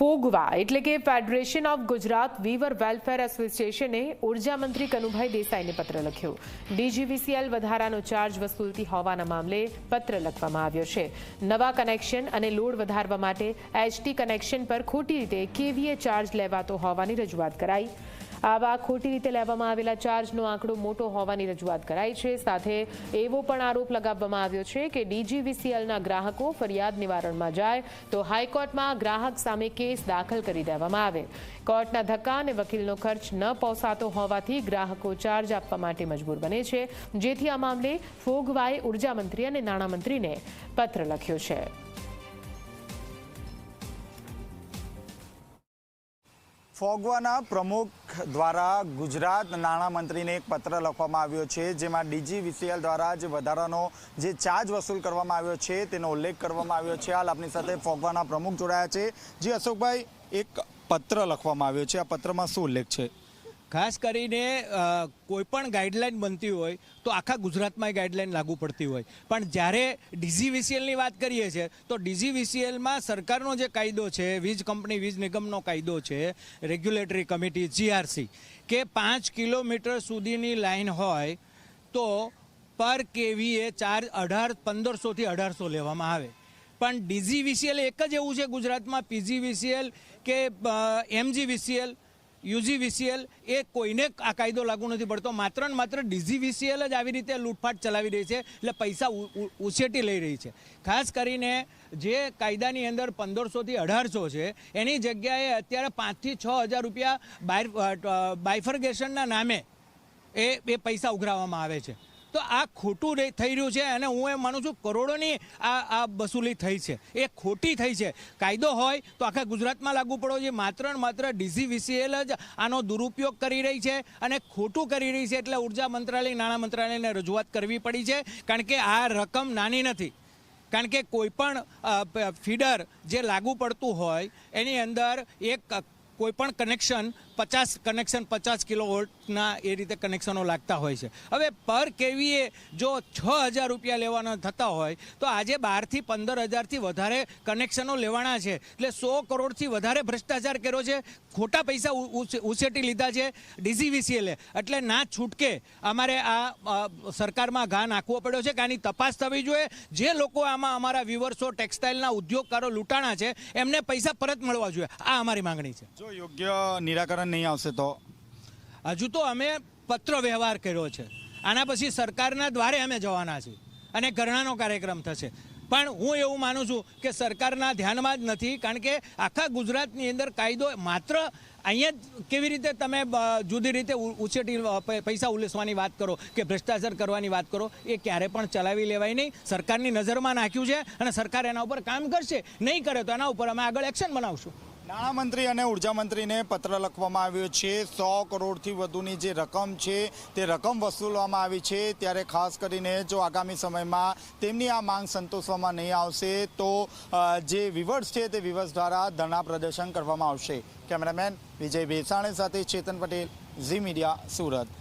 ફોગવા એટલે કે federation of Gujarat weaver welfare એસોસિએશને ઊર્જા મંત્રી કનુભાઈ દેસાઈને પત્ર લખ્યો. ડીજીવીસીએલ વધારાનો ચાર્જ વસૂલતી હોવાના મામલે પત્ર લખવામાં આવ્યો છે. નવા કનેક્શન અને લોડ વધારવા માટે એચટી કનેક્શન પર ખોટી રીતે કેવીએ ચાર્જ લેવાતો હોવાની રજૂઆત કરાઈ. આવા ખોટી રીતે લેવામાં આવેલા ચાર્જનો આંકડો મોટો હોવાની રજૂઆત કરાઈ છે. સાથે એવો પણ આરોપ લગાવવામાં આવ્યો છે કે ડીજીવીસીએલના ગ્રાહકો ફરિયાદ નિવારણમાં જાય તો હાઈકોર્ટમાં ગ્રાહક સામે કેસ દાખલ કરી દેવામાં આવે. કોર્ટના ધક્કા અને વકીલનો ખર્ચ ન પોસાતો હોવાથી ગ્રાહકો ચાર્જ આપવા માટે મજબૂર બને છે. જેથી આ મામલે ફોગવાએ ઉર્જામંત્રી અને નાણામંત્રીને પત્ર લખ્યો છે. ફોગવાના પ્રમુખ દ્વારા ગુજરાત નાણામંત્રીને એક પત્ર લખવામાં આવ્યો છે, જેમાં ડીજીવીસીએલ દ્વારા જે વધારાનો જે ચાર્જ વસૂલ કરવામાં આવ્યો છે, તેનો ઉલ્લેખ કરવામાં આવ્યો છે. હાલ આપની સાથે ફોગવાના પ્રમુખ જોડાયા છે. જે અશોકભાઈ, એક પત્ર લખવામાં આવ્યો છે. આ પત્રમાં શું ઉલ્લેખ છે? ખાસ કરીને કોઈપણ કોઈ પણ ગાઈડલાઈન બનતી હોય તો આખા ગુજરાતમાં એ ગાઈડલાઈન લાગુ પડતી હોય. પણ જ્યારે ડીજીવીસીએલની વાત કરીએ છીએ, તો ડીજીવીસીએલમાં સરકારનો જે કાયદો છે, વીજ કંપની, વીજ નિગમનો કાયદો છે, રેગ્યુલેટરી કમિટી, જીઆરસી, કે પાંચ કિલોમીટર સુધીની લાઈન હોય, તો પર કેવીએ ચાર્જ અઢાર પંદરસોથી અઢારસો લેવામાં આવે. પણ ડીજીવીસીએલ એક જ એવું છે ગુજરાતમાં, પીજીવીસીએલ કે એમજીવીસીએલ યુજીવીસીએલ એ કોઈને આ કાયદો લાગુ નથી પડતો. માત્ર ને માત્ર ડીજીવીસીએલ જ આવી રીતે લૂંટફાટ ચલાવી રહી છે એટલે પૈસા ઉછેટી લઈ રહી છે. ખાસ કરીને જે કાયદાની અંદર પંદરસોથી અઢારસો છે, એની જગ્યાએ અત્યારે પાંચથી છ હજાર રૂપિયા બાય બાયફર્ગેશનના નામે એ એ પૈસા ઉઘરાવવામાં આવે છે. તો આ ખોટું થઈ રહ્યું છે અને હું એમ માનું છું કરોડોની આ આ વસૂલી થઈ છે. એ ખોટી થઈ છે. કાયદો હોય તો આખા ગુજરાતમાં લાગુ પડવો જોઈએ. માત્ર ને માત્ર ડીસીવીસીએલ જ આનો દુરુપયોગ કરી રહી છે અને ખોટું કરી રહી છે એટલે ઊર્જા મંત્રાલય નાણાં મંત્રાલયને રજૂઆત કરવી પડી છે. કારણ કે આ રકમ નાની નથી. કારણ કે કોઈ પણ અ, પ- ફીડર જે લાગુ પડતું હોય એની અંદર એક કોઈપણ કનેક્શન પચાસ કનેક્શન પચાસ કિલો વોલ્ટના એ રીતે કનેક્શનો લાગતા હોય છે. હવે પર કેવીએ જો છ હજાર રૂપિયા લેવાના થતા હોય, તો આજે બારથી પંદર હજારથી વધારે કનેક્શનો લેવાના છે. એટલે સો કરોડથી વધારે ભ્રષ્ટાચાર કર્યો છે. ખોટા પૈસા ઉછેટી લીધા છે ડીજીવીસીએલે. એટલે ના છૂટકે અમારે આ સરકારમાં ઘા નાખવો પડ્યો છે કે આની તપાસ થવી જોઈએ. જે લોકો આમાં અમારા વ્યુવર્સો, ટેક્સટાઇલના ઉદ્યોગકારો લૂંટાણા છે, એમને પૈસા પરત મળવા જોઈએ. આ અમારી માંગણી છે. જો યોગ્ય નિરાકરણ નહીં આવશે તો? હજુ તો અમે પત્ર વ્યવહાર કર્યો છે. આના પછી સરકારના દ્વારે અમે જવાના છીએ અને ઘરણાનો કાર્યક્રમ થશે. પણ હું એવું માનું છું કે સરકારના ધ્યાનમાં જ નથી, કારણ કે આખા ગુજરાતની અંદર કાયદો માત્ર અહીંયા જ કેવી રીતે તમે જુદી રીતે ઉછેટી પૈસા ઉલેસવાની વાત કરો કે ભ્રષ્ટાચાર કરવાની વાત કરો, એ ક્યારે પણ ચલાવી લેવાય નહીં. સરકારની નજરમાં નાખ્યું છે અને સરકાર એના ઉપર કામ કરશે. નહીં કરે તો એના ઉપર અમે આગળ એક્શન બનાવશું. નાણામંત્રી અને ઊર્જા મંત્રીને પત્ર લખવામાં આવ્યો છે, સો કરોડથી વધુની જે રકમ છે, તે રકમ વસૂલવામાં આવી છે. ત્યારે ખાસ કરીને જો આગામી સમયમાં તેમની આ માંગ સંતોષવામાં નહીં આવશે, તો જે વિવર્સ છે તે વિવર્સ દ્વારા ધરણા પ્રદર્શન કરવામાં આવશે. કેમેરામેન વિજય ભેસાણે સાથે ચેતન પટેલ, ઝી મીડિયા સુરત.